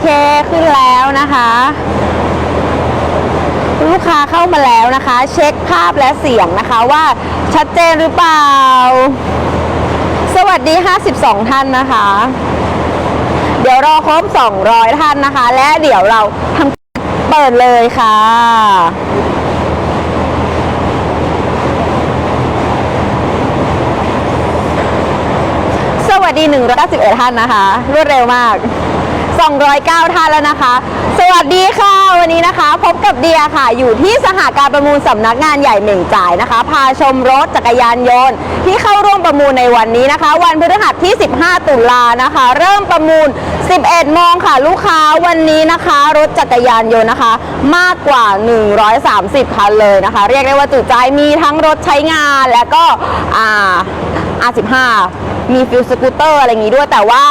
เคขึ้นแล้วนะคะลูกค้าเข้ามาแล้วนะคะ เช็คภาพและเสียงนะคะว่าชัดเจนหรือเปล่า สวัสดี 52 ท่านนะคะ เดี๋ยวรอครบ 200 ท่านนะคะ และเดี๋ยวเราทำเปิดเลยค่ะ สวัสดี 191 ท่านนะคะ รวดเร็วมาก 209ท่านแล้วนะคะ สวัสดีค่ะ วันนี้นะคะ พบกับเดียค่ะ อยู่ที่สหการประมูลสำนักงานใหญ่เหม่งจ่ายนะคะ พาชมรถจักรยานยนต์ที่เข้าร่วมประมูลในวันนี้นะคะ วันพฤหัสที่ 15 ตุลานะคะ เริ่มประมูล 11โมงค่ะ ลูกค้าวันนี้นะคะ รถจักรยานยนต์นะคะ มากกว่า 130คันเลยนะคะ เรียกได้ว่าจุใจมีทั้งรถใช้งานและก็อ่า R15 มีฟิลสกูตเตอร์อะไรอย่างงี้ด้วย แต่ว่า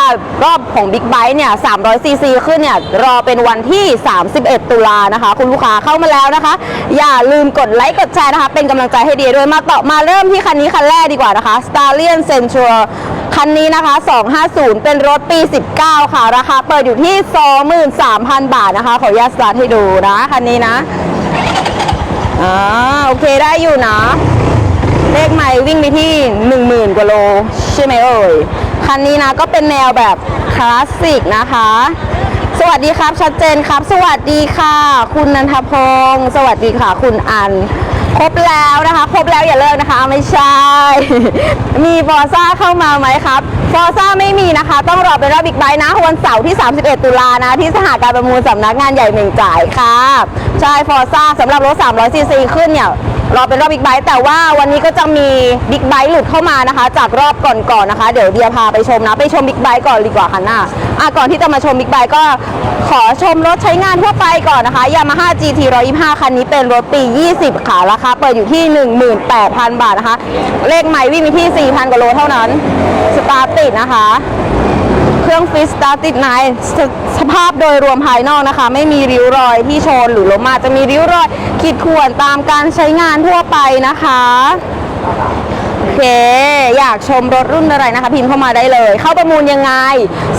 รอบของ Big b i t e เนี่ย300ซีซีขึ้นเนี่ยรอเป็นวันที่ 31 ตุลานะคะ คุณลูกค้าเข้ามาแล้วนะคะ อย่าลืมกดไลค์กดแชร์นะคะ เป็นกำลังใจให้เดียด้วยมาต่อมาเริ่มที่คันนี้คันแรกดีกว่านะคะ Stallion Central คันนี้นะคะ 250 เป็นรถปี 19 ค่ะ ราคาเปิดอยู่ที่ 23,000 บาทนะคะ ขออนุญาตสตาร์ทให้ดูนะ คันนี้นะ อ่า โอเคได้อยู่นะ เลขไม่วิ่งไปที่ 10,000 กว่าโล ใช่ไหมเอ่ย คันนี้นะก็เป็นแนวแบบคลาสสิกนะคะ สวัสดีครับชัดเจนครับ สวัสดีค่ะ คุณนันทพงศ์สวัสดีค่ะ คุณอัน ครบแล้วนะคะ ครบแล้วอย่าเลิกนะคะ ไม่ใช่ มีฟอร์ซ่าเข้ามาไหมครับฟอร์ซ่าไม่มีนะคะ ต้องรอเป็นรอบบิ๊กไบค์นะวันเสาร์ที่ 31 ตุลานะ ที่สหการประมูลสำนักงานใหญ่เหม่งจ่ายค่ะใช่ฟอร์ซ่าสำหรับรถ300ซีซีขึ้นเนี่ย รอเป็นรอบบิ๊กไบค์แต่ว่าวันนี้ก็จะมีบิ๊กไบค์หลุดเข้ามานะคะ จากรอบก่อนๆนะคะ เดี๋ยวเดียพาไปชมนะ ไปชมบิ๊กไบค์ก่อนดีกว่าค่ะหน้าอะก่อนที่จะมาชมบิ๊กไบค์ก็ขอชมรถใช้งานทั่วไปก่อนนะคะยามาฮ่า GT 125 คันนี้เป็นรถปี 20 ค่ะ ราคาเปิดอยู่ที่ 18,000 บาทนะคะ เลขใหม่วิ่งไปที่ 4,000 กว่าโลเท่านั้น สตาร์ติดนะคะ เครื่องฟิสตาร์ติดไนสสภาพโดยรวมภายนอกนะคะ ไม่มีริ้วรอยที่ชนหรือล้มมาจะมีริ้วรอยขีดข่วนตามการใช้งานทั่วไปนะคะ เค อยากชมรถรุ่นอะไรนะคะ พิมพ์เข้ามาได้เลย เข้าประมูลยังไง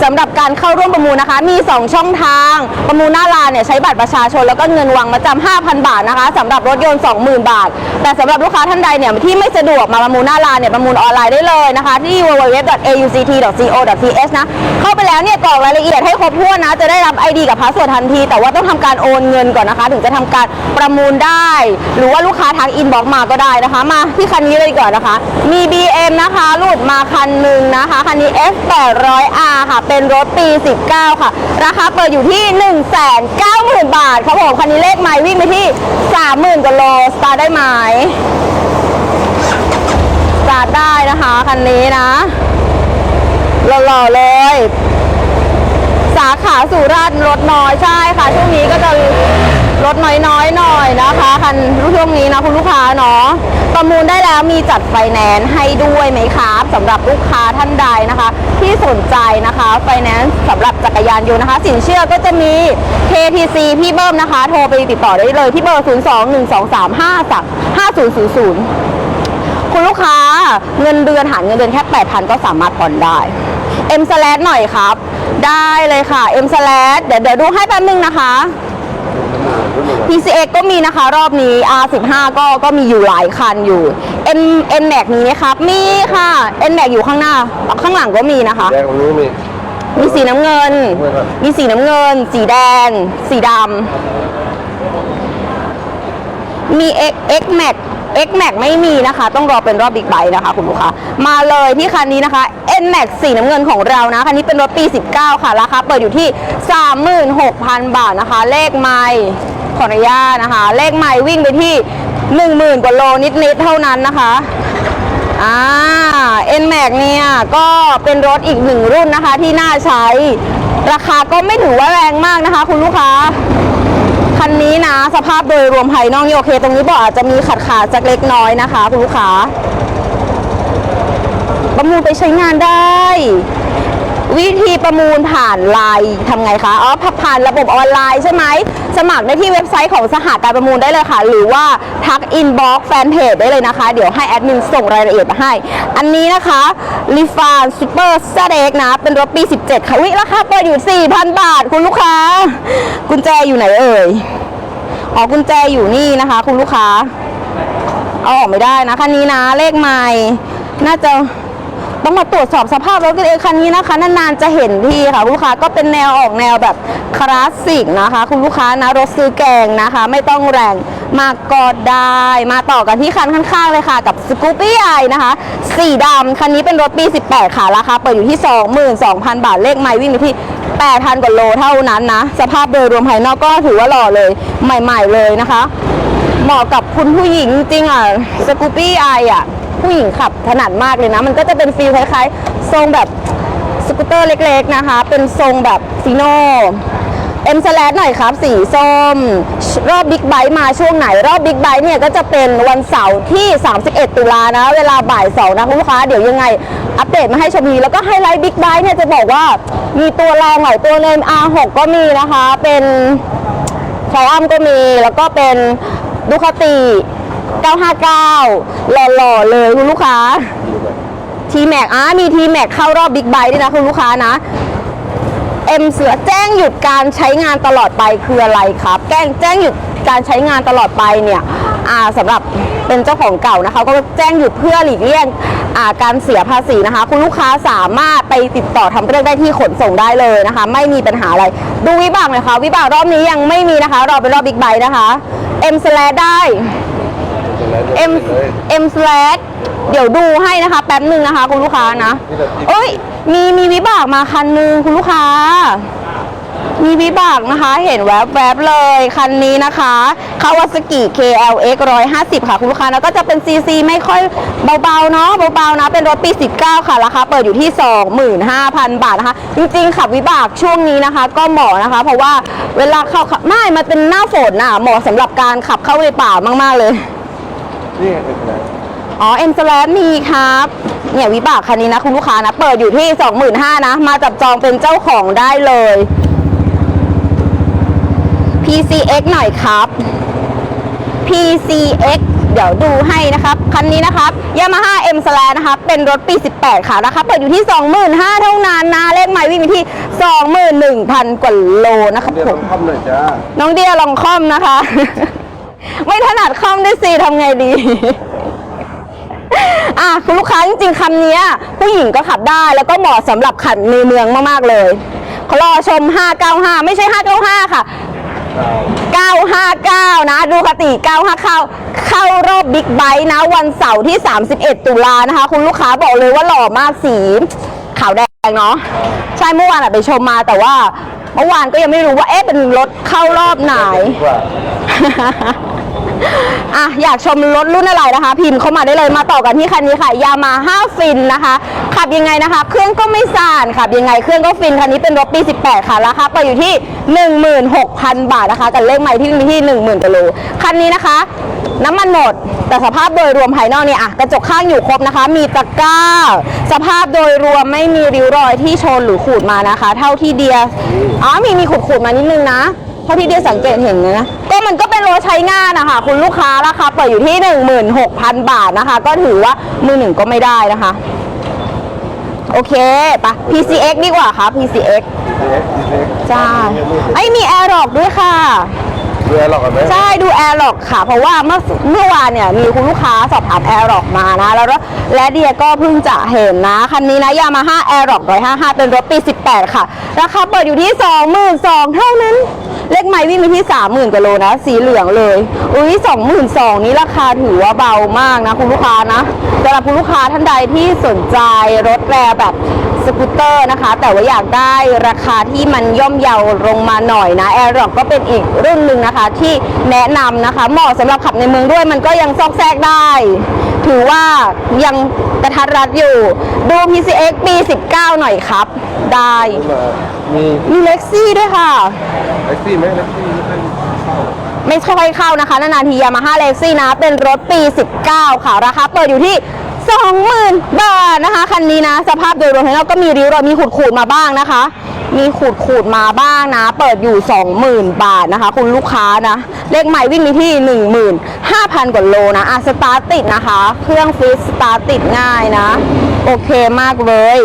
สำหรับการเข้าร่วมประมูลนะคะ มี 2 ช่องทาง ประมูลหน้าลานเนี่ยใช้บัตรประชาชนแล้วก็เงินวางมาจำ5,000 บาทนะคะสำหรับรถยนต์ 20,000 บาท แต่สำหรับลูกค้าท่านใดเนี่ยที่ไม่สะดวกมาประมูลหน้าลานเนี่ยประมูลออนไลน์ได้เลยนะคะ ที่ www.auct.co.th นะเข้าไปแล้วเนี่ยกรอกรายละเอียดให้ครบถ้วนนะ จะได้รับ ID กับพาสเวิร์ดทันที แต่ว่าต้องทำการโอนเงินก่อนนะคะ ถึงจะทำการประมูลได้ หรือว่าลูกค้าทางอินบ็อกมาก็ได้นะคะ มาที่คันนี้เลยก่อนนะคะมี BM นะคะ หลุดมาคันหนึ่งนะคะ คันนี้ F 800R ค่ะ เป็นรถปี 19 ค่ะ ราคาเปิดอยู่ที่ 190,000 บาทครับผม คันนี้เลขไมล์วิ่งไปที่ 30,000กว่าโล สตาร์ได้ไหม สตาร์ทได้นะคะ คันนี้นะ หล่อๆเลย สาขาสุราษฎร์รถน้อยใช่ค่ะ ช่วงนี้ก็จะ ลดน้อยๆหน่อยนะคะ คันช่วงนี้นะคุณลูกค้าเนาะประมูลได้แล้วมีจัดไฟแนนซ์ให้ด้วยไหมครับสำหรับลูกค้าท่านใดนะคะ ที่สนใจนะคะไฟแนนซ์สำหรับจักรยานยนต์นะคะ สินเชื่อก็จะมี KTC พี่เบิ้มนะคะ โทรไปติดต่อได้เลยที่เบอร์ 0 2 1 2 3 5 3 5 0 0 0 คุณลูกค้าเงินเดือนหารเงินเดือนแค่ 8,000 ก็สามารถผ่อนได้ M s l a s หน่อยครับ ได้เลยค่ะ M s l a s เดี๋ยวเดี๋ยวดูให้แป๊บนึงนะคะ PCX ก็มีนะคะรอบนี้ R15 ก็ก็มีอยู่หลายคันอยู่ N N Max มีไหมครับ มีค่ะ N Max อยู่ข้างหน้า ข้างหลังก็มีนะคะ แดงตรงนี้มี มีสีน้ำเงินมีสีน้ำเงิน สีแดง สีดำมี X X Max X Max ไม่มีนะคะ ต้องรอเป็นรอบบิ๊กไบค์นะคะคุณลูกค้ามาเลยที่คันนี้นะคะ N Max สีน้ำเงินของเรานะ คันนี้เป็นรถปี 19 ค่ะ ราคาเปิดอยู่ที่ 36,000 บาทนะคะ เลขไม่ ขออนุญาตนะคะ เลขไม่วิ่งไปที่ 10,000 กว่าโลนิดๆเท่านั้นนะคะอ่า N Max เนี่ยก็เป็นรถอีกหนึ่งรุ่นนะคะที่น่าใช้ ราคาก็ไม่ถือว่าแรงมากนะคะ คุณลูกค้า คันนี้นะ สภาพโดยรวมภายนอกนี่โอเค ตรงนี้บอกอาจจะมีขัดขาดสักเล็กน้อยนะคะ คุณลูกค้าประมูลไปใช้งานได้ วิธีประมูลผ่านไลน์ทำไงคะอ๋อผ่านระบบออนไลน์ใช่ไหมสมัครได้ที่เว็บไซต์ของสหการประมูลได้เลยค่ะ หรือว่าทักอินบ็อกแฟนเพจได้เลยนะคะ เดี๋ยวให้แอดมินส่งรายละเอียดมาให้ อันนี้นะคะลิฟานซูเปอร์ซเด็กนะ เป็นรถปี 17 ค่ะวิราคาเปิดอยู่ 4,000 บาท คุณลูกค้า กุญแจอยู่ไหนเอ่ยอ๋อกุญแจอยู่นี่นะคะ คุณลูกค้าเอาออกไม่ได้นะคันนี้นะเลขใหม่น่าจะ ต้องมาตรวจสอบสภาพรถกันเองคันนี้นะคะนานๆจะเห็นทีค่ะคุณลูกค้าก็เป็นแนวออกแนวแบบคลาสสิกนะคะ คุณลูกค้านะรถซื้อแกงนะคะ ไม่ต้องแรงมากก็ได้ มาต่อกันที่คันข้างๆเลยค่ะ กับสกูปปี้ไอนะคะสีดำคันนี้เป็นรถปี 18 ค่ะราคาเปิดอยู่ที่ 22,000 บาทเลขใหม่วิ่งอยู่ที่8,000 กว่าโลเท่านั้นนะ สภาพโดยรวมภายนอกก็ถือว่าหล่อเลยใหม่ ๆเลยนะคะ เหมาะกับคุณผู้หญิงจริงอะสกูปปี้ไออะ ผู้หญิงขับถนัดมากเลยนะ มันก็จะเป็นฟีลคล้ายๆทรงแบบสกูตเตอร์เล็กๆนะคะ เป็นทรงแบบฟีโน่เอ็มสแลดหน่อยครับ สีส้ม รอบบิ๊กไบค์มาช่วงไหน รอบบิ๊กไบค์เนี่ยก็จะเป็นวันเสาร์ที่ 31 ตุลานะ เวลาบ่ายสองนะคุณลูกค้า เดี๋ยวยังไง อัปเดตมาให้ชมดีแล้วก็ไฮไลท์บิ๊กไบค์เนี่ยจะบอกว่า มีตัวรองหลายตัวเลย R6 ก็มีนะคะ เป็นฟอรัมก็มี แล้วก็เป็นดูคาติ959 หล่อๆเลยคุณลูกค้าทีแม็กอะมีทีแม็กเข้ารอบบิ๊กไบค์ด้วยนะคุณลูกค้านะเอ็มเสือแจ้งหยุดการใช้งานตลอดไปคืออะไรครับแจ้งแจ้งหยุดการใช้งานตลอดไปเนี่ยอ่าสำหรับเป็นเจ้าของเก่านะคะก็แจ้งหยุดเพื่อหลีกเลี่ยงอ่าการเสียภาษีนะคะ คุณลูกค้าสามารถไปติดต่อทำเรื่องได้ที่ขนส่งได้เลยนะคะ ไม่มีปัญหาอะไร ดูวิบากหน่อยค่ะวิบากรอบนี้ยังไม่มีนะคะรอเป็นรอบบิ๊กไบค์นะคะเอ็มสแลได้ M M slash เดี๋ยวดูให้นะคะ แป๊บหนึ่งนะคะคุณลูกค้านะเอ้ย มีมีวิบากมาคันหนึงคุณลูกค้า มีวิบากนะคะ เห็นแวบแวบๆเลย คันนี้นะคะคาวาสกิ KLX 150 ค่ะ คุณลูกค้าแล้วก็จะเป็น CC ไม่ค่อยเบาๆเนาะเบาๆนะ เป็นรถปี 19 ค่ะ ราคาเปิดอยู่ที่ 25,000 บาทนะคะ จริงๆขับวิบากช่วงนี้นะคะ ก็เหมาะนะคะ เพราะว่าเวลาเข้าไม่มันเป็นหน้าฝนน่ะเหมาะสำหรับการขับเข้าในป่ามากๆเลย นี่เป็นไงอ๋อเอ็มสแลมีครับ เนี่ยวิบากคันนี้นะคุณลูกค้านะ เปิดอยู่ที่ 25,000นะ มาจับจองเป็นเจ้าของได้เลย PCX หน่อยครับ PCX เดี๋ยวดูให้นะครับ คันนี้นะครับ Yamaha M s l a นะครับ เป็นรถปี 18 ค่ะนะคะเปิดอยู่ที่ 25,000เท่านั้นนะ เลขหมายวิ่งอยู่ที่ 21,000 กว่าโลนะครับเดี๋ยวผต้อมงทำหน่อยจ้า น้องเดียลองคล่อมนะคะ ไม่ถนัดคล่อมด้วยสิทำไงดี อะคุณลูกค้าจริงๆคำนี้ผู้หญิงก็ขับได้แล้วก็เหมาะสำหรับขับในเมืองมากๆเลยขอรอชม 595 ไม่ใช่ 595 ค่ะ 959 นะ ดูคติ 959เข้าเข้ารอบบิ๊กไบค์นะ วันเสาร์ที่ 31 ตุลานะคะ คุณลูกค้าบอกเลยว่าหล่อมากสี ขาวแดงเนาะใช่เมื่อวานอะไปชมมาแต่ว่า เมื่อวานก็ยังไม่รู้ว่า เอ๊ะ เป็นรถเข้ารอบไหน อะอยากชมรถรุ่นอะไรนะคะ พิมพ์เข้ามาได้เลยมาต่อกันที่คันนี้ค่ะยามาฮ่าฟินนะคะ ขับยังไงนะคะ เครื่องก็ไม่สั่นขับยังไงเครื่องก็ฟินคันนี้เป็นรถปี 18 ค่ะราคาไปอยู่ที่ 16,000 บาทนะคะกับเลขใหม่ที่มีที่ 10,000กิโลคันนี้นะคะน้ำมันหมด แต่สภาพโดยรวมภายนอกเนี่ยอะกระจกข้างอยู่ครบนะคะ มีตะกร้า สภาพโดยรวมไม่มีริ้วรอยที่ชนหรือขูดมานะคะ เท่าที่เดียอ๋อมีมีขูดขูดมานิดนึงนะาที่เดียสังเกตเห็นนะก็มันก็เป็นรถใช้งานนะคะคุณลูกค้าราคาเปิดอยู่ที่ 16,000 บาทนะคะ ก็ถือว่ามือหนึ่งก็ไม่ได้นะคะ โอเคปะ PCX ดีกว่าค่ะ PCX เล็กเล็กใช่ไอ้ยมี Air Rock ด้วยค่ะเรือหรอกกันไหมใช่ดูแอร์ล็อกค่ะ เพราะว่าเมื่อเมื่อวานเนี่ยมีคุณลูกค้าสอบถามแอร์ล็อกมานะ แล้วก็และเดียก็เพิ่งจะเห็นนะคันนี้นะยามาฮ่าแอร์ล็อก155 เป็นรถปี 18 ค่ะ ราคาเปิดอยู่ที่ 22,000เท่านั้น เลขไม้วิ่งไปที่30,000กิโลนะ สีเหลืองเลย อุ้ย22,000นี้ราคาถือว่าเบามากนะคุณลูกค้านะสำหรับคุณลูกค้าท่านใดที่สนใจรถแรแบบสกูตเตอร์นะคะ แต่ว่าอยากได้ราคาที่มันย่อมเยาลงมาหน่อยนะแอร์ร็อกก็เป็นอีกรุ่นหนึ่งนะคะ ที่แนะนำนะคะ เหมาะสำหรับขับในเมืองด้วยมันก็ยังซอกแซกได้ ถือว่ายังกระทัดรัดอยู่ ดู PCX ปี 19 หน่อยครับ ได้มามีมีเล็กซี่ด้วยค่ะ แท็กซี่ไหมแท็กซี่ไม่ค่อยเข้าไม่ค่อยเข้านะคะ นานๆทียามาฮ่าเล็กซี่นะ เป็นรถปี 19 ค่ะ ราคาเปิดอยู่ที่ 20,000 บาทนะคะ คันนี้นะ สภาพโดยรวมแล้วก็มีริ้วรอยมีขูดๆมาบ้างนะคะ มีขูดขูดมาบ้างนะ เปิดอยู่ 20,000 บาทนะคะ คุณลูกค้านะ เลขใหม่วิ่งไปที่ 15,000 กว่าโลนะอะสตาร์ติดนะคะ เครื่องฟิตสตาร์ติดง่ายนะ โอเคมากเลย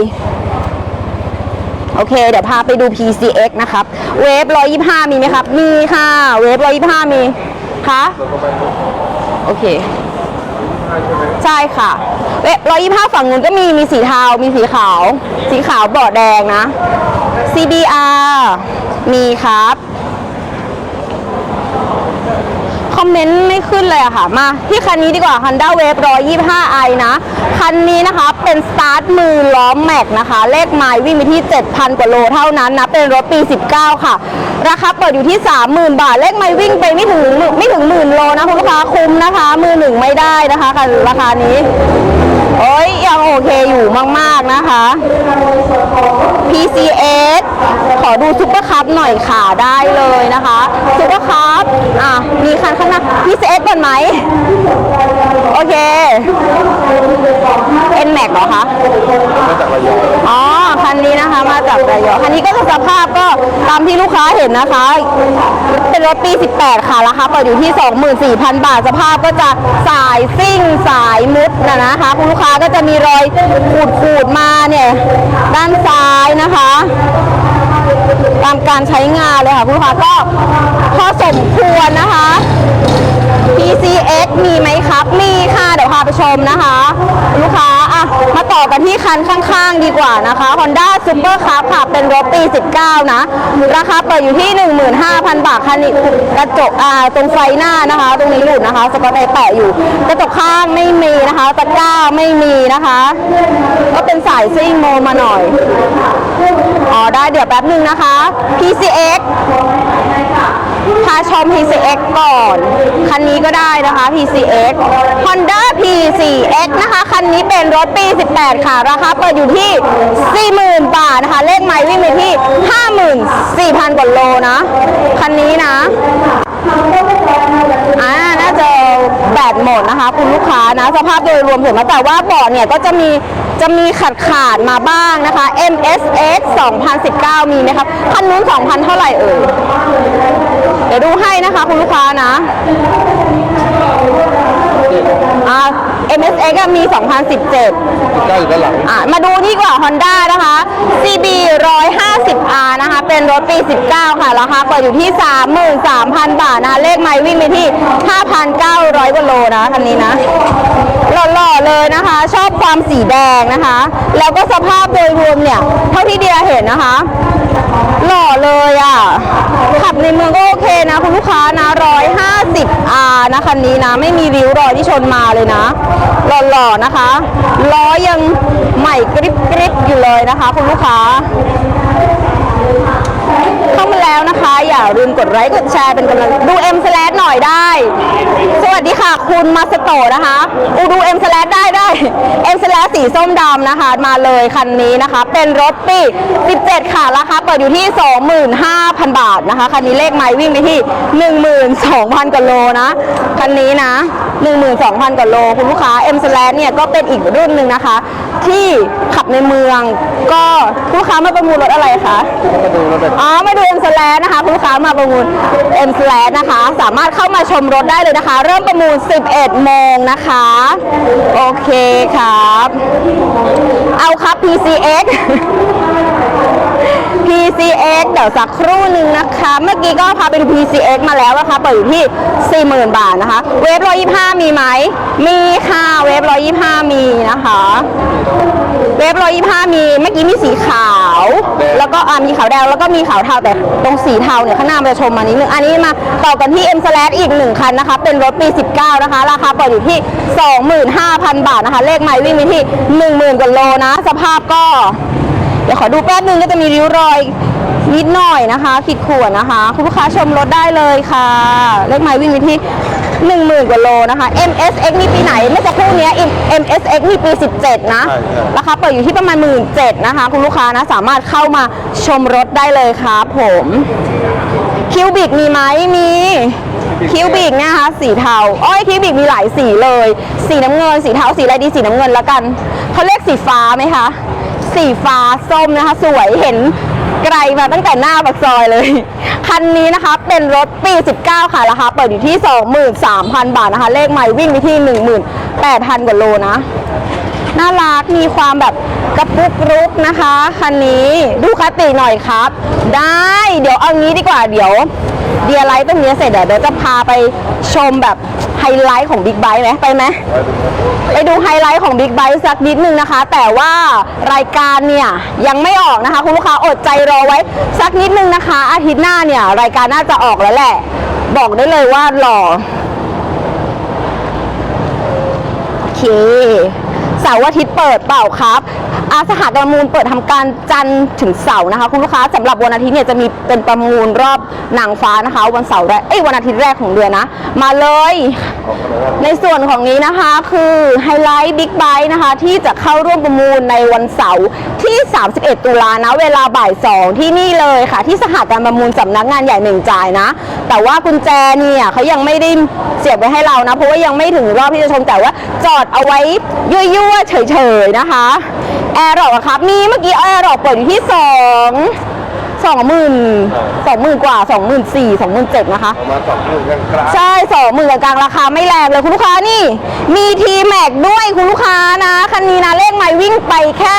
โอเค เดี๋ยวพาไปดู PCX นะครับ เวฟ125 มีไหมครับ มีค่ะ เวฟ125 มีคะโอเค ใช่ค่ะ เวฟ125 ฝั่งนู้นก็มี มีสีเทา มีสีขาว สีขาวบอดแดงนะ CBR มีครับ คอมเมนต์ไม่ขึ้นเลยอะค่ะ มาที่คันนี้ดีกว่า Honda Wave 125i นะ คันนี้นะคะเป็นสตาร์ทมือล้อแม็กนะคะ เลขไมล์วิ่งไปที่ 7,000 กว่าโลเท่านั้นนะ เป็นรถปี 19 ค่ะ ราคาเปิดอยู่ที่ 30,000 บาท เลขไมล์วิ่งไปไม่ถึงไม่ถึงหมื่นโลนะคุณลูกค้าคุ้มนะคะ มือหนึ่งไม่ได้นะคะคันราคานี้ โอ้ยยังโอเคอยู่มากๆนะคะ PCS ขอดูซุปเปอร์คัพหน่อยค่ะได้เลยนะคะซุปเปอร์คัพอะมีคันข้างหน้า PCS บนไหม โอเค N Max เหรอคะ มาจากระยองอ๋อ คันนี้นะคะมาจากระยองคันนี้ก็จะสภาพก็ตามที่ลูกค้าเห็นนะคะ เป็นรถปี 18 ค่ะ ราคาเปิดอยู่ที่ 24,000 บาท สภาพก็จะสายซิ่งสายมุดนะนะคะคุณลูกค้าก็จะมีรอยขูดขูดๆมาเนี่ย ด้านซ้ายนะคะ ตามการใช้งานเลยค่ะคุณลูกค้าก็พอสมควรนะคะ PCX มีไหมครับ มีค่ะ เดี๋ยวพาไปชมนะคะ ลูกค้าอะมาต่อกันที่คันข้างๆ ดีกว่านะคะ Honda Super Cup ค่ะ เป็นรถปี 19 นะ ราคาเปิดอยู่ที่ 15,000 บาท คันนี้กระจกอ่าตรงไฟหน้านะคะ ตรงนี้หลุดนะคะ สกอตไทยแปะอยู่ กระจกข้างไม่มีนะคะ ตะกร้าไม่มีนะคะ ก็เป็นสายซิ่งโมมาหน่อย อ๋อ ได้เดี๋ยวแป๊บหนึ่งนะคะ PCX พาชม PCX ก่อน คันนี้ก็ได้นะคะ PCX Honda P4X นะคะ คันนี้เป็นรถปี 18 ค่ะ ราคาเปิดอยู่ที่ 40,000 บาทนะคะ เลขไมล์วิ่งไปที่ 54,000 กว่าโลนะ คันนี้นะอ่าน่าจะ แบตหมดนะคะคุณลูกค้านะสภาพโดยรวมเห็นไหมแต่ว่าเบาะเนี่ยก็จะมีจะมีขาดขาดมาบ้างนะคะ MSX 2019 มีไหมครับคันนู้น 2,000 เท่าไหร่เอ่ยเดี๋ยวดูให้นะคะคุณลูกค้านะ อ่า MSX อะมี 2017 เก้าอยู่ด้านหลัง อะมาดูนี่ดีกว่า Honda นะคะ CB 150R นะคะ เป็นรถปี 19 ค่ะ ราคาเปิดอยู่ที่ 33,000 บาทนะคะ เลขไมล์วิ่งไปที่ 5,900กว่าโลนะคันนี้นะ หล่อๆเลยนะคะ ชอบความสีแดงนะคะ แล้วก็สภาพโดยรวมเนี่ย เท่าที่เดียเห็นนะคะ หล่อเลยอะ ขับในเมืองก็โอเคนะ คุณลูกค้านะ 150R นะคันนี้นะ ไม่มีริ้วรอยที่ชนมาเลยนะ หล่อๆนะคะ ล้อยังใหม่กริบๆอยู่เลยนะคะ คุณลูกค้าเข้ามาแล้วนะคะ ลืมกดไลค์กดแชร์เป็นกำลังดู M slash หน่อยได้ สวัสดีค่ะ คุณมาสโตะนะคะอูดู M slash ได้ได้ M slash สีส้มดำนะคะ มาเลยคันนี้นะคะ เป็นรถปี17 ค่ะราคาเปิดอยู่ที่ 25,000 บาทนะคะ คันนี้เลขไมล์วิ่งไปที่ 12,000กว่าโลนะ คันนี้นะ 12,000กว่าโล คุณลูกค้า M slash เนี่ยก็เป็นอีกรุ่นหนึ่งนะคะที่ขับในเมืองก็ลูกค้ามาประมูลรถอะไรคะมาดูแล้วแบบอ๋อมาดู M Slash นะคะคุณลูกค้ามาประมูล M Slash นะคะ สามารถเข้ามาชมรถได้เลยนะคะ เริ่มประมูล 11 โมงนะคะ โอเคครับ เอาครับ PCX PCX เดี๋ยวสักครู่หนึ่งนะคะ เมื่อกี้ก็พาไปดู PCX มาแล้วนะคะเปิดอยู่ที่ 40,000 บาทนะคะ เวฟ125 มีไหม มีค่ะ เวฟ125 มีนะคะ เวฟ125 มี เมื่อกี้มีสีขาว แล้วก็อ่ามีขาวแดง แล้วก็มีขาวเทาแต่ตรงสีเทาเนี่ยข้างหน้ามันจะชมมานิดนึง อันนี้มาต่อกันที่ M Slash อีกหนึ่งคันนะคะ เป็นรถปี 19 นะคะ ราคาเปิดอยู่ที่ 25,000 บาทนะคะ เลขไมล์วิ่งไปที่ 10,000กว่าโลนะ สภาพก็ เดี๋ยวขอดูแป๊บนึงก็จะมีริ้วรอยนิดหน่อยนะคะขีดข่วนนะคะ คุณลูกค้าชมรถได้เลยค่ะ เลขไมล์วิ่งไปที่10,000 กว่าโลนะคะ MSX นี่ปีไหนเมื่อสักครู่เนี้ย MSX นี่ปี 17 นะใช่ใช่ราคาเปิดอยู่ที่ประมาณ 17,000นะคะ คุณลูกค้านะ สามารถเข้ามาชมรถได้เลยครับผมคิวบิกมีไหมมีคิวบิกนะคะสีเทาอ้อยคิวบิกมีหลายสีเลย สีน้ำเงิน สีเทาสีอะไรดีสีน้ำเงินแล้วกันเขาเรียกสีฟ้าไหมคะ สีฟ้าส้มนะคะ สวยเห็นไกลมาตั้งแต่หน้าปากซอยเลย คันนี้นะคะเป็นรถปี 19 ค่ะราคาเปิดอยู่ที่ 23,000 บาทนะคะ เลขใหม่วิ่งไปที่ 18,000 กว่าโลนะ น่ารักมีความแบบกระปุกรุกนะคะ คันนี้ดูคติหน่อยครับ ได้เดี๋ยวเอางี้ดีกว่าเดี๋ยว เดียไลท์ตรงนี้เสร็จเดี๋ยวเดี๋ยวจะพาไปชมแบบ ไฮไลท์ของบิ๊กไบค์ไหมไปไหมไปดูไฮไลท์ของบิ๊กไบค์สักนิดนึงนะคะ แต่ว่ารายการเนี่ยยังไม่ออกนะคะ คุณลูกค้าอดใจรอไว้ สักนิดนึงนะคะ อาทิตย์หน้าเนี่ย รายการน่าจะออกแล้วแหละ บอกได้เลยว่าหล่อโอเค สาร์อาทิตย์เปิดเปล่าครับ อาสหกรระมูลเปิดทำการจันทร์ถึงเสาร์นะคะ คุณลูกค้าสำหรับวันอาทิตย์เนี่ยจะมีเป็นประมูลรอบนางฟ้านะคะ วันเสาร์แรกเอ้ยวันอาทิตย์แรกของเดือนนะ มาเลย ในส่วนของนี้นะคะคือไฮไลท์บิ๊กไบค์นะคะ ที่จะเข้าร่วมประมูลในวันเสาร์ที่ 31 ตุลานะเวลาบ่าย 2 ที่นี่เลยค่ะ ที่สหการประมูลสำนักงานใหญ่เหม่งจ่ายนะ แต่ว่ากุญแจเนี่ยเขายังไม่ได้เสียบไว้ให้เรานะ เพราะว่ายังไม่ถึงรอบที่จะชมแต่ว่าจอดเอาไว้ยั่วๆเฉยๆนะคะแอร์หรอกครับมีเมื่อกี้แอร์หรอกเปิดอยู่ที่2สองหมื่นสองหมื่นกว่าสองหมื่นสี่สองหมื่นเจ็ดนะคะ ประมาณสองหมื่นยังกลางใช่สองหมื่นกลางราคาไม่แรงเลยคุณลูกค้านี่ มีทีแม็กด้วยคุณลูกค้านะคันนี้นะเลขไม่วิ่งไปแค่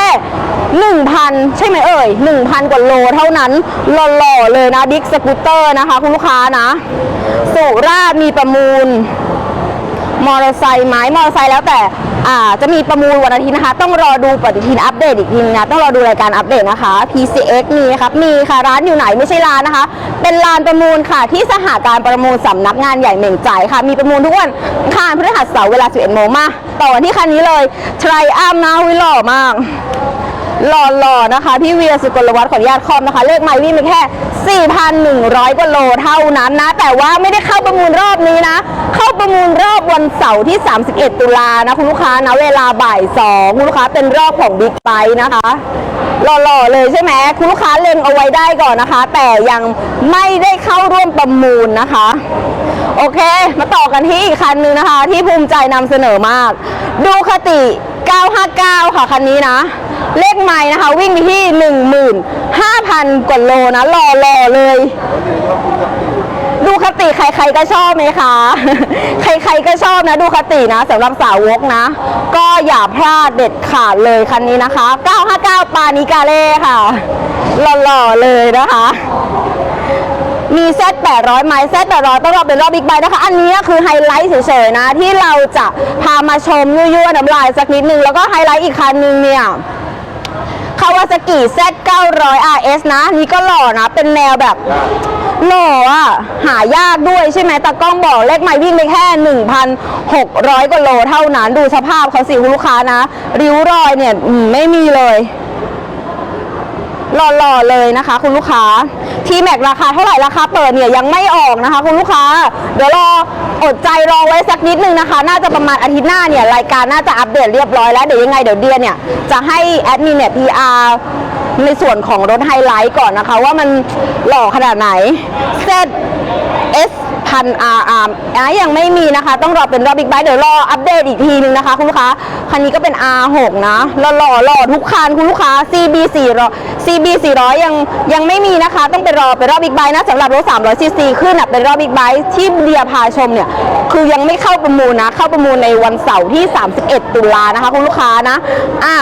หนึ่งพันใช่ไหมเอ่ยหนึ่งพันกว่าโลเท่านั้นหล่อๆเลยนะดิกสกูตเตอร์นะคะ คุณลูกค้านะ สุราษฎร์มีประมูล มอเตอร์ไซค์ไหมมอเตอร์ไซค์แล้วแต่อ่าจะมีประมูลวันอาทิตย์นะคะ ต้องรอดูปฏิทินอัปเดตอีกทีนะต้องรอดูรายการอัปเดตนะคะ PCX มีครับมีค่ะร้านอยู่ไหนไม่ใช่ร้านนะคะ เป็นลานประมูลค่ะที่สหการประมูลสำนักงานใหญ่เหม่งจ่ายค่ะ มีประมูลทุกวันคารพฤหัสเสาร์เวลา 11โมงมาต่อที่คันนี้เลยทรอัมนะวิหล่อมากหล่อๆนะคะ พี่เวียสุกลวัฒน์ขออนุญาตคอมนะคะ เลขไมล์วิ่งไปแค่ 4,100 กว่าโลเท่านั้นนะ แต่ว่าไม่ได้เข้าประมูลรอบนี้นะ เข้าประมูลรอบวันเสาร์ที่ 31 ตุลานะ คุณลูกค้านะ เวลาบ่าย2คุณลูกค้าเป็นรอบของบิ๊กไบนะคะหล่อๆเลยใช่ไหมคุณลูกค้าเล็งเอาไว้ได้ก่อนนะคะ แต่ยังไม่ได้เข้าร่วมประมูลนะคะ โอเค มาต่อกันที่อีกคันนึงนะคะ ที่ภูมิใจนำเสนอมาก ดูคติ 959 ค่ะคันนี้นะ เลขไม้นะคะ วิ่งไปที่ 15,000 กว่าโลนะหล่อๆเลย ดูคติใคร ๆก็ชอบไหมคะ ใครๆก็ชอบนะดูคตินะสำหรับสาวกนะ ก็อย่าพลาดเด็ดขาดเลยคันนี้นะคะ 959 ปานิกาเล่ค่ะหล่อๆเลยนะคะมีเซต800ไม้เซต800ต้องรอเป็นรอบบิ๊กไบค์นะคะ อันนี้คือไฮไลท์เฉยๆนะ ที่เราจะพามาชมยั่วๆน้ำลายสักนิดนึง แล้วก็ไฮไลท์อีกคันนึงเนี่ย คาวาซากิ Z900 RS นะ นี่ก็หล่อนะ เป็นแนวแบบหล่ออะ หายากด้วยใช่ไหมตากล้องบอกเลขไม่วิ่งไปแค่ 1,600กว่าโลเท่านั้น ดูสภาพเขาสิคุณลูกค้านะ ริ้วรอยเนี่ยไม่มีเลย หล่อๆเลยนะคะ คุณลูกค้าทีแม็กราคาเท่าไหร่ราคาเปิดเนี่ยยังไม่ออกนะคะ คุณลูกค้า เดี๋ยวรออดใจรอไว้สักนิดนึงนะคะ น่าจะประมาณอาทิตย์หน้าเนี่ยรายการน่าจะอัปเดตเรียบร้อยแล้วเดี๋ยวยังไงเดี๋ยวเดียเนี่ยจะให้แอดมินเนี่ย PR ในส่วนของรถไฮไลท์ก่อนนะคะ ว่ามันหล่อขนาดไหนเซต S พันอาร์อาอะยังไม่มีนะคะ ต้องรอเป็นรอบบิ๊กไบค์เดี๋ยวรออัปเดตอีกทีนึงนะคะ คุณลูกค้าคันนี้ก็เป็น R6 นะหล่อหล่อหล่อทุกคันคุณลูกค้า CB 400 CB 400ยังยังไม่มีนะคะ ต้องไปรอเป็นรอบบิ๊กไบค์นะสำหรับรถ300 cc ขึ้นอะเป็นรอบบิ๊กไบค์ที่เดียพาชมเนี่ยคือยังไม่เข้าประมูลนะ เข้าประมูลในวันเสาร์ที่ 31 ตุลานะคะ คุณลูกค้านะอะ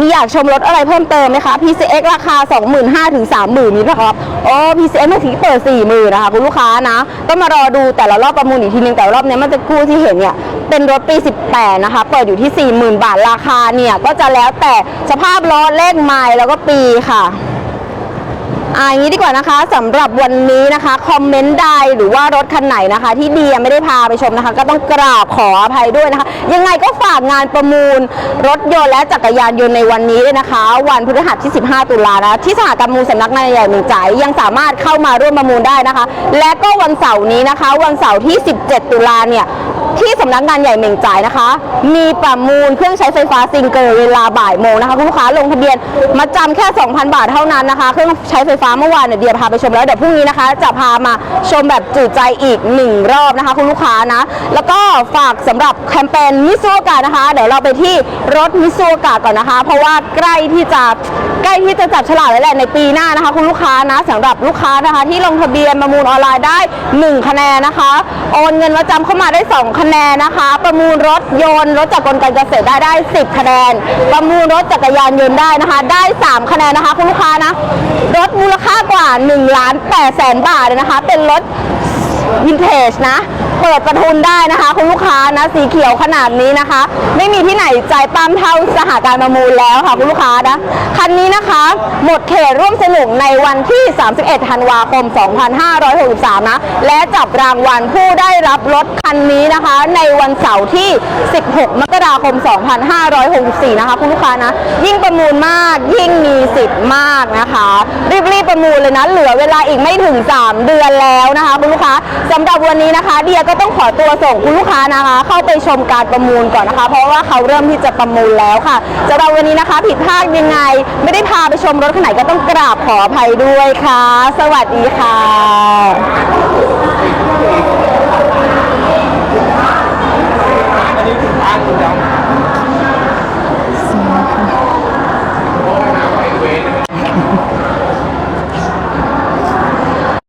มีอยากชมรถอะไรเพิ่มเติมไหมคะ PCX ราคา 25,000ถึง30,000มีนะครับอ๋อ PCX ไม่ถึงเปิด 40,000นะคะคุณลูกค้านะต้องมารอดูแต่ละรอบประมูลอีกทีนึงแต่รอบนี้มันจะกู้ที่เห็นเนี่ยเป็นรถปี 18 นะคะ เปิดอยู่ที่ 40,000 บาทราคาเนี่ยก็จะแล้วแต่สภาพล้อเลขไมล์แล้วก็ปีค่ะ อ่าอย่างนี้ดีกว่านะคะสำหรับวันนี้นะคะคอมเมนต์ใดหรือว่ารถคันไหนนะคะ ที่เดียไม่ได้พาไปชมนะคะ ก็ต้องกราบขออภัยด้วยนะคะ ยังไงก็ฝากงานประมูล รถยนต์และจักรยานยนต์ในวันนี้ด้วยนะคะ วันพฤหัสที่ 15 ตุลานะที่สหการระมูลสำนักงานใหญ่เมืองจ่ายยังสามารถเข้ามาร่วมประมูลได้นะคะ และก็วันเสาร์นี้นะคะ วันเสาร์ที่ 17 ตุลาเนี่ย ที่สำนักงานใหญ่เหม่งจ่ายนะคะ มีประมูลเครื่องใช้ไฟฟ้าซิงเกิลเวลาบ่ายโมงนะคะคุณลูกค้าลงทะเบียนมาจำแค่ 2,000 บาทเท่านั้นนะคะ เครื่องใช้ไฟฟ้าเมื่อวานเนี่ยเดียพาไปชมแล้วเดี๋ยวพรุ่งนี้นะคะ จะพามาชมแบบจุใจอีกหนึ่งรอบนะคะคุณลูกค้านะ แล้วก็ฝากสำหรับแคมเปญมิซูโอกะนะคะ เดี๋ยวเราไปที่รถมิซูโอกะก่อนนะคะ เพราะว่าใกล้ที่จะใกล้ที่จะจับฉลากแล้วแหละในปีหน้านะคะ คุณลูกค้านะสำหรับลูกค้านะคะ ที่ลงทะเบียนประมูลออนไลน์ได้ 1 คะแนนนะคะ โอนเงินมาจำเข้ามาได้ 2 คะแนนคะแนนนะคะ ประมูลรถยนต์รถจากรกลการเกษตรได้ได้ 10 คะแนน ประมูลรถจักรยานยนต์ได้นะคะ ได้ 3 คะแนนนะคะคุณลูกค้านะ รถมูลค่ากว่า1ล้าน8แสนบาทเลยนะคะ เป็นรถวินเทจนะ เปิดประทุนได้นะคะ คุณลูกค้านะสีเขียวขนาดนี้นะคะ ไม่มีที่ไหนจ่ายปั๊มเท่าสหการประมูลแล้วค่ะคุณลูกค้านะคันนี้นะคะ หมดเขตร่วมสนุกในวันที่ 31 ธันวาคม 2563 นะ และจับรางวัลผู้ได้รับรถคันนี้นะคะ ในวันเสาร์ที่ 16 มกราคม 2564 นะคะ คุณลูกค้านะ ยิ่งประมูลมากยิ่งมีสิทธิ์มากนะคะ รีบๆประมูลเลยนะ เหลือเวลาอีกไม่ถึง 3 เดือนแล้วนะคะ คุณลูกค้าสำหรับวันนี้นะคะเดียก็ต้องขอตัวส่งคุณลูกค้านะคะ เข้าไปชมการประมูลก่อนนะคะ เพราะว่าเขาเริ่มที่จะประมูลแล้วค่ะจะเราวันนี้นะคะผิดพลาดยังไง ไม่ได้พาไปชมรถคันไหนก็ต้องกราบขออภัยด้วยค่ะ สวัสดีค่ะ